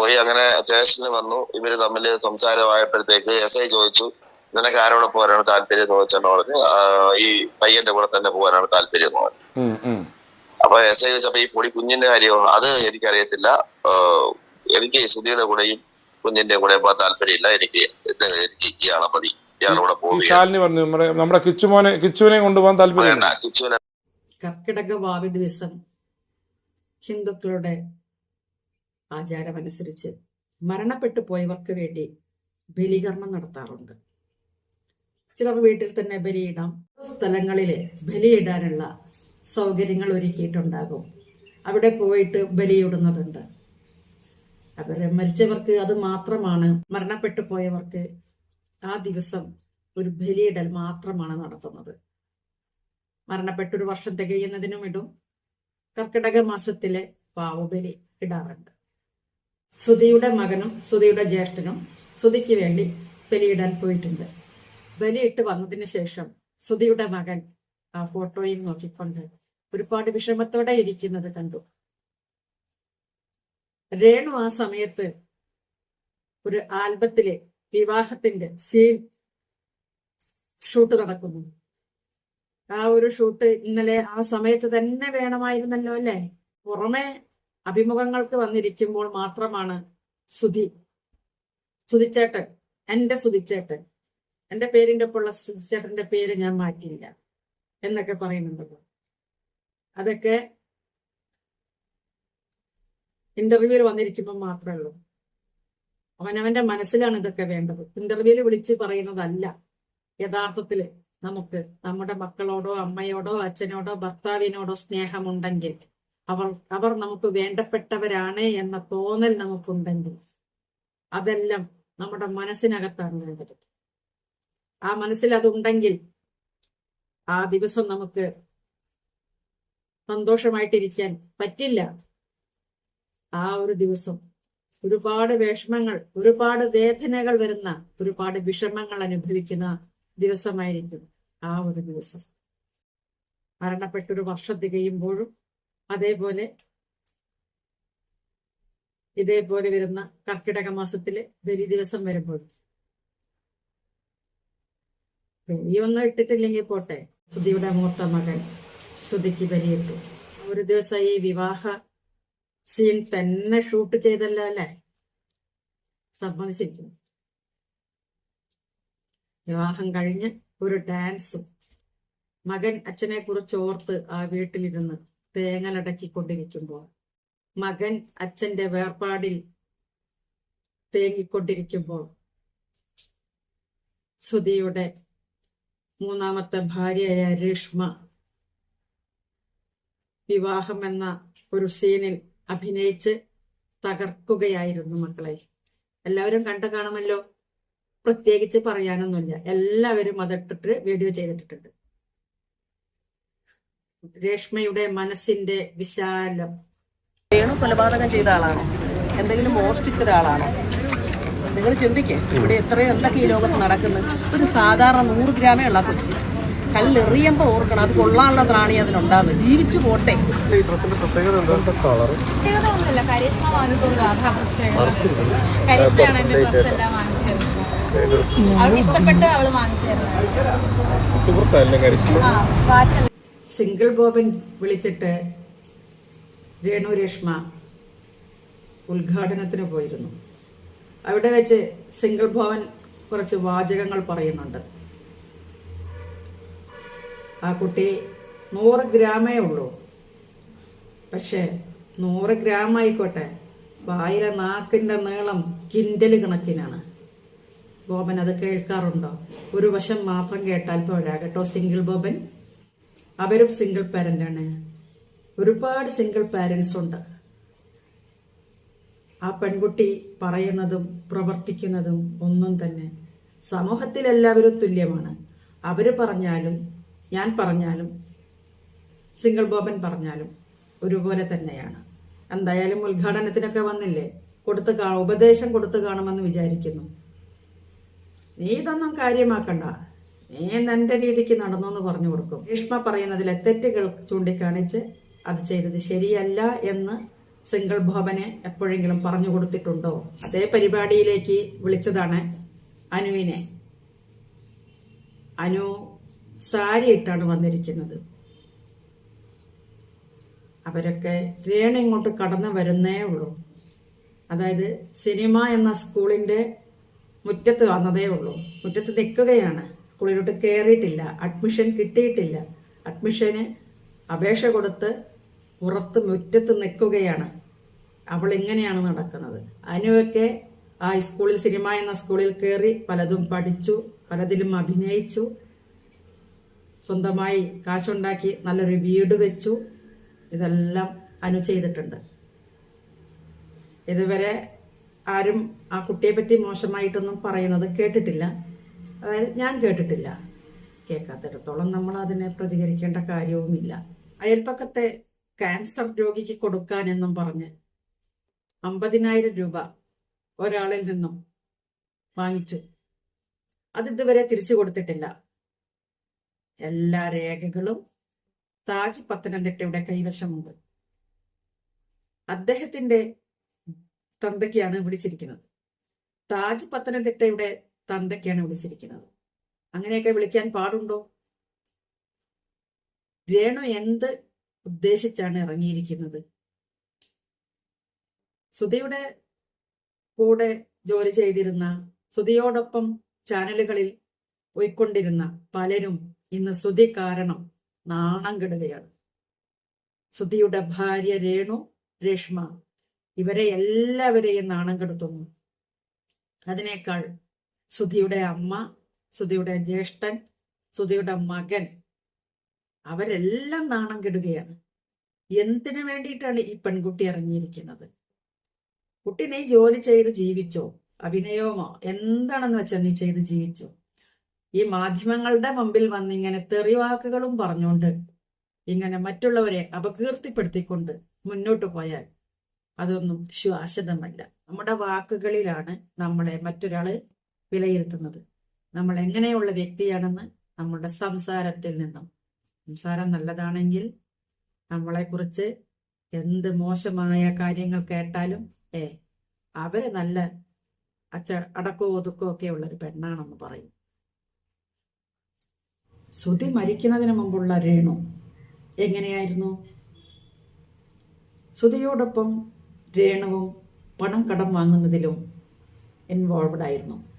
പോയി അങ്ങനെ സ്റ്റേഷനിൽ വന്നു. ഇവർ തമ്മിൽ സംസാരമായപ്പോഴത്തേക്ക് എസ് ഐ ചോദിച്ചു നിനക്ക് ആരോടെ പോകാനാണ് താല്പര്യം എന്ന് വെച്ചാൽ പറഞ്ഞു ഈ പയ്യന്റെ കൂടെ തന്നെ പോകാനാണ് താല്പര്യം എന്ന് പറഞ്ഞു. അപ്പൊ എസ് ഐ ചോദിച്ചപ്പോ ഈ പൊടി കുഞ്ഞിന്റെ കാര്യമോ അത് എനിക്കറിയത്തില്ല. എനിക്ക് സുധിയുടെ കൂടെയും കുഞ്ഞിന്റെ കൂടെ പോകാൻ താല്പര്യമില്ല. എനിക്ക് ഇത് എനിക്ക് ഇയാളെ മതി. ഇയാളുടെ കൂടെ പോകുന്നു പറഞ്ഞു നമ്മുടെ നമ്മുടെ കിച്ചുമോനെ കിച്ചുവിനെ കൊണ്ടുപോകാൻ താല്പര്യം കർക്കിടക വാവി ദിവസം ഹിന്ദുക്കളുടെ ആചാരമനുസരിച്ച് മരണപ്പെട്ടു പോയവർക്ക് വേണ്ടി ബലികർമ്മം നടത്താറുണ്ട്. ചിലർ വീട്ടിൽ തന്നെ ബലിയിടാം. സ്ഥലങ്ങളിൽ ബലിയിടാനുള്ള സൗകര്യങ്ങൾ ഒരുക്കിയിട്ടുണ്ടാകും. അവിടെ പോയിട്ട് ബലിയിടുന്നതുണ്ട്. അവർ മരിച്ചവർക്ക് അത് മാത്രമാണ് മരണപ്പെട്ടു പോയവർക്ക് ആ ദിവസം ഒരു ബലിയിടൽ മാത്രമാണ് നടത്തുന്നത്. മരണപ്പെട്ടൊരു വർഷം തികയുന്നതിനും ഇടും. കർക്കിടക മാസത്തിലെ പാവബലി ഇടാറുണ്ട്. സുധിയുടെ മകനും സുധിയുടെ ജ്യേഷ്ഠനും സുധിക്ക് വേണ്ടി ബലിയിടാൻ പോയിട്ടുണ്ട്. ബലിയിട്ട് വന്നതിന് ശേഷം സുധിയുടെ മകൻ ആ ഫോട്ടോയിൽ നോക്കിക്കൊണ്ട് ഒരുപാട് വിഷമത്തോടെ ഇരിക്കുന്നത് കണ്ടു. രേണു ആ സമയത്ത് ഒരു ആൽബത്തിലെ വിവാഹത്തിന്റെ സീൻ ഷൂട്ട് നടക്കുന്നു. ആ ഒരു ഷൂട്ട് ഇന്നലെ ആ സമയത്ത് തന്നെ വേണമായിരുന്നല്ലോ അല്ലേ? പുറമെ അഭിമുഖങ്ങൾക്ക് വന്നിരിക്കുമ്പോൾ മാത്രമാണ് സുധി സുധിച്ചേട്ടൻ എന്റെ സുധിച്ചേട്ടൻ എന്റെ പേരിന്റെ ഒപ്പമുള്ള സുധിച്ചേട്ടന്റെ പേര് ഞാൻ മാറ്റിയില്ല എന്നൊക്കെ പറയുന്നുണ്ടല്ലോ അതൊക്കെ ഇന്റർവ്യൂവിൽ വന്നിരിക്കുമ്പോൾ മാത്രമേ ഉള്ളൂ. അവനവന്റെ മനസ്സിലാണ് ഇതൊക്കെ വേണ്ടത്. ഇന്റർവ്യൂവിൽ വിളിച്ച് പറയുന്നതല്ല. യഥാർത്ഥത്തിൽ നമുക്ക് നമ്മുടെ മക്കളോടോ അമ്മയോടോ അച്ഛനോടോ ഭർത്താവിനോടോ സ്നേഹമുണ്ടെങ്കിൽ അവർ അവർ നമുക്ക് വേണ്ടപ്പെട്ടവരാണ് എന്ന തോന്നൽ നമുക്കുണ്ടെങ്കിൽ അതെല്ലാം നമ്മുടെ മനസ്സിനകത്താണ് വേണ്ടത്. ആ മനസ്സിൽ അതുണ്ടെങ്കിൽ ആ ദിവസം നമുക്ക് സന്തോഷമായിട്ടിരിക്കാൻ പറ്റില്ല. ആ ഒരു ദിവസം ഒരുപാട് വിഷമങ്ങൾ ഒരുപാട് വേദനകൾ വരുന്ന ഒരുപാട് വിഷമങ്ങൾ അനുഭവിക്കുന്ന ദിവസമായിരിക്കും ആ ഒരു ദിവസം. മരണപ്പെട്ടൊരു വർഷം തികയുമ്പോഴും അതേപോലെ ഇതേപോലെ വരുന്ന കർക്കിടക മാസത്തിലെ ബലി ദിവസം വരുമ്പോൾ. ബലിയൊന്നും ഇട്ടിട്ടില്ലെങ്കിൽ പോട്ടെ. സുധിയുടെ മൂത്ത മകൻ സുധിക്ക് ബലിയിട്ടു. ഒരു ദിവസം ഈ വിവാഹ സീൻ തന്നെ ഷൂട്ട് ചെയ്തല്ല അല്ലേ? സമ്മതിച്ചിരിക്കുന്നു. വിവാഹം കഴിഞ്ഞ് ഒരു ഡാൻസും മകൻ അച്ഛനെ കുറിച്ച് ഓർത്ത് ആ വീട്ടിലിരുന്ന് തേങ്ങലടക്കിക്കൊണ്ടിരിക്കുമ്പോൾ മകൻ അച്ഛന്റെ വേർപാടിൽ തേങ്ങിക്കൊണ്ടിരിക്കുമ്പോൾ സുധിയുടെ മൂന്നാമത്തെ ഭാര്യയായ രേഷ്മ വിവാഹം എന്ന ഒരു സീനിൽ അഭിനയിച്ച് തകർക്കുകയായിരുന്നു മക്കളെ. എല്ലാവരും കണ്ടു കാണുമല്ലോ? പ്രത്യേകിച്ച് പറയാനൊന്നുമില്ല. എല്ലാവരും അതിട്ടിട്ട് വീഡിയോ ചെയ്തിട്ടുണ്ട് രേഷ്മയുടെ മനസ്സിന്റെ വിശാലം. വേണു കൊലപാതകം ചെയ്ത ആളാണ്? എന്തെങ്കിലും മോഷ്ടിച്ച ഒരാളാണോ? നിങ്ങൾ ചിന്തിക്കേ ഇവിടെ എത്രയോ എന്തൊക്കെ ഈ ലോകത്ത് നടക്കുന്നു? ഒരു സാധാരണ നൂറ് ഗ്രാമേ ഉള്ള കൊച്ചി. കല്ലെറിയുമ്പോൾ ഓർക്കണം അത് കൊള്ളാനുള്ള പ്രാണി അതിനുണ്ടാകുന്നത് ജീവിച്ചു പോട്ടെ. അവൾക്ക് ഇഷ്ടപ്പെട്ട് അവൾ വാങ്ങിച്ചു സിംഗിൾ ബോബൻ വിളിച്ചിട്ട് രേണു രേഷ്മ ഉദ്ഘാടനത്തിന് പോയിരുന്നു. അവിടെ വെച്ച് സിംഗിൾ ഭവൻ കുറച്ച് വാചകങ്ങൾ പറയുന്നുണ്ട്. ആ കുട്ടി നൂറ് ഗ്രാമേ ഉള്ളൂ. പക്ഷേ നൂറ് ഗ്രാം ആയിക്കോട്ടെ വായിലെ നാക്കിന്റെ നീളം കിൻഡൽ കണക്കിനാണ്. ബോബൻ അത് കേൾക്കാറുണ്ടോ? ഒരു വശം മാത്രം കേട്ടാൽ പോരാ കേട്ടോ സിംഗിൾ ബോബൻ? അവരും സിംഗിൾ പാരന്റ് ആണ്. ഒരുപാട് സിംഗിൾ പാരന്റ്സ് ഉണ്ട്. ആ പെൺകുട്ടി പറയുന്നതും പ്രവർത്തിക്കുന്നതും ഒന്നും തന്നെ സമൂഹത്തിൽ എല്ലാവരും തുല്യമാണ്. അവർ പറഞ്ഞാലും ഞാൻ പറഞ്ഞാലും സിംഗിൾ ബോബൻ പറഞ്ഞാലും ഒരുപോലെ തന്നെയാണ്. എന്തായാലും ഉദ്ഘാടനത്തിനൊക്കെ വന്നില്ലേ? കൊടുത്ത് ഉപദേശം കൊടുത്തു കാണുമെന്ന് വിചാരിക്കുന്നു. നീ ഇതൊന്നും കാര്യമാക്കണ്ട. നീ എന്റെ രീതിക്ക് നടന്നു എന്ന് പറഞ്ഞു കൊടുക്കും. ഭീഷ്മ പറയുന്നതിലെ തെറ്റുകൾ ചൂണ്ടിക്കാണിച്ച് അത് ചെയ്തത് ശരിയല്ല എന്ന് സിംഗിൾ ഭവനെ എപ്പോഴെങ്കിലും പറഞ്ഞു കൊടുത്തിട്ടുണ്ടോ? അതേ പരിപാടിയിലേക്ക് വിളിച്ചതാണ് അനുവിനെ. അനു സാരി ഇട്ടാണ് വന്നിരിക്കുന്നത്. അവരൊക്കെ രേണ ഇങ്ങോട്ട് കടന്നു വരുന്നേ ഉള്ളൂ. അതായത് സിനിമ എന്ന സ്കൂളിന്റെ മുറ്റത്ത് വന്നതേ ഉള്ളൂ. മുറ്റത്ത് നിൽക്കുകയാണ്. സ്കൂളിലോട്ട് കയറിയിട്ടില്ല അഡ്മിഷൻ കിട്ടിയിട്ടില്ല. അഡ്മിഷന് അപേക്ഷ കൊടുത്ത് പുറത്ത് മുറ്റത്ത് നിൽക്കുകയാണ്. അവൾ ഇങ്ങനെയാണ് നടക്കുന്നത്. അനുവൊക്കെ ആ സ്കൂളിൽ സിനിമ എന്ന സ്കൂളിൽ കയറി പലതും പഠിച്ചു പലതിലും അഭിനയിച്ചു. സ്വന്തമായി കാശുണ്ടാക്കി നല്ലൊരു വീട് വെച്ചു. ഇതെല്ലാം അനു ചെയ്തിട്ടുണ്ട്. ഇതുവരെ ആരും ആ കുട്ടിയെ പറ്റി മോശമായിട്ടൊന്നും പറയുന്നത് കേട്ടിട്ടില്ല. അതായത് ഞാൻ കേട്ടിട്ടില്ല. കേൾക്കാത്തിടത്തോളം നമ്മൾ അതിനെ പ്രതികരിക്കേണ്ട കാര്യവുമില്ല. അയൽപ്പക്കത്തെ ക്യാൻസർ രോഗിക്ക് കൊടുക്കാനെന്നും പറഞ്ഞ് അമ്പതിനായിരം രൂപ ഒരാളിൽ നിന്നും വാങ്ങിച്ചു അത് ഇതുവരെ തിരിച്ചു കൊടുത്തിട്ടില്ല. എല്ലാ രേഖകളും താജ് പത്തനംതിട്ടയുടെ കൈവശമുണ്ട്. അദ്ദേഹത്തിന്റെ തന്തയ്ക്കാണ് വിളിച്ചിരിക്കുന്നത്. താജ് പത്തനംതിട്ടയുടെ തന്തയ്ക്കാണ് വിളിച്ചിരിക്കുന്നത്. അങ്ങനെയൊക്കെ വിളിക്കാൻ പാടുണ്ടോ? രേണു എന്ത് ഉദ്ദേശിച്ചാണ് ഇറങ്ങിയിരിക്കുന്നത്? സുധിയുടെ കൂടെ ജോലി ചെയ്തിരുന്ന സുധിയോടൊപ്പം ചാനലുകളിൽ പോയിക്കൊണ്ടിരുന്ന പലരും ഇന്ന് സുധി കാരണം നാണം കെടുകയാണ്. സുധിയുടെ ഭാര്യ രേണു രേഷ്മ ഇവരെ എല്ലാവരെയും നാണം കെടുത്തുന്നു. അതിനേക്കാൾ സുധിയുടെ അമ്മ സുധിയുടെ ജ്യേഷ്ഠൻ സുധിയുടെ മകൻ. അവരെല്ലാം നാണം കെടുകയാണ്. എന്തിനു വേണ്ടിയിട്ടാണ് ഈ പെൺകുട്ടി ഇറങ്ങിയിരിക്കുന്നത്? കുട്ടി നീ ജോലി ചെയ്ത് ജീവിച്ചോ? അഭിനയമോ? എന്താണെന്ന് വെച്ചാൽ നീ ചെയ്ത് ജീവിച്ചോ? ഈ മാധ്യമങ്ങളുടെ മുമ്പിൽ വന്ന് ഇങ്ങനെ തെറിവാക്കുകളും പറഞ്ഞുകൊണ്ട് ഇങ്ങനെ മറ്റുള്ളവരെ അപകീർത്തിപ്പെടുത്തിക്കൊണ്ട് മുന്നോട്ട് പോയാൽ അതൊന്നും ശ്വാശ്വതമല്ല നമ്മുടെ വാക്കുകളിലാണ് നമ്മളെ മറ്റൊരാൾ വിലയിരുത്തുന്നത്. നമ്മൾ എങ്ങനെയുള്ള വ്യക്തിയാണെന്ന് നമ്മുടെ സംസാരത്തിൽ നിന്നും. സംസാരം നല്ലതാണെങ്കിൽ നമ്മളെക്കുറിച്ച് എന്ത് മോശമായ കാര്യങ്ങൾ കേട്ടാലും ഏ അവർ നല്ല അച്ച അടക്കോ ഒതുക്കോ ഒക്കെ ഉള്ള ഒരു പെണ്ണാണെന്ന് പറയും. ശ്രുതി മരിക്കുന്നതിന് മുമ്പുള്ള രേണു എങ്ങനെയായിരുന്നു? ശ്രുതിയോടൊപ്പം രേണുവും പണം കടം വാങ്ങുന്നതിലും ഇൻവോൾവഡ് ആയിരുന്നു.